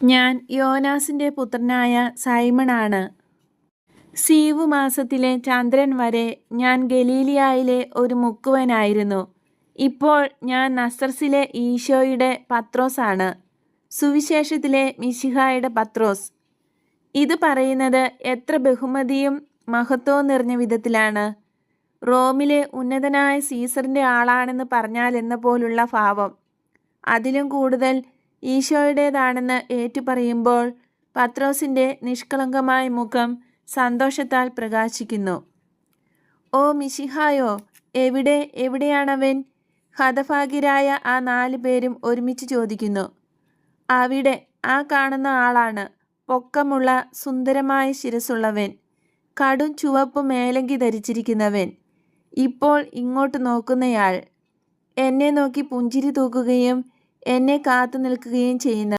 ഞാൻ യോനാസിന്റെ പുത്രനായ സൈമണാണ്. സീവ് മാസത്തിലെ ചന്ദ്രൻ വരെ ഞാൻ ഗലീലിയായിലെ ഒരു മുക്കുവനായിരുന്നു. ഇപ്പോൾ ഞാൻ നസ്രസിലെ ഈശോയുടെ പത്രോസാണ്, സുവിശേഷത്തിലെ മിശിഹായുടെ പത്രോസ്. ഇത് പറയുന്നത് എത്ര ബഹുമതിയും മഹത്വവും നിറഞ്ഞ വിധത്തിലാണ്. റോമിലെ ഉന്നതനായ സീസറിന്റെ ആളാണെന്ന് പറഞ്ഞാലെന്നപോലുള്ള ഭാവം. അതിലും കൂടുതൽ ഈശോയുടേതാണെന്ന് ഏറ്റുപറയുമ്പോൾ പത്രോസിന്റെ നിഷ്കളങ്കമായ മുഖം സന്തോഷത്താൽ പ്രകാശിക്കുന്നു. ഓ മിശിഹായോ, എവിടെ, എവിടെയാണവൻ? ഹതഭാഗ്യരായ ആ നാല് പേരും ഒരുമിച്ച് ചോദിക്കുന്നു. അവിടെ, ആ കാണുന്ന ആളാണ്, പൊക്കമുള്ള സുന്ദരമായ ശിരസുള്ളവൻ കടും ചുവപ്പ് മേലങ്കി ധരിച്ചിരിക്കുന്നവൻ, ഇപ്പോൾ ഇങ്ങോട്ട് നോക്കുന്നയാൾ, എന്നെ നോക്കി പുഞ്ചിരി തൂക്കുകയും എന്നെ കാത്തു നിൽക്കുകയും ചെയ്യുന്നവൻ.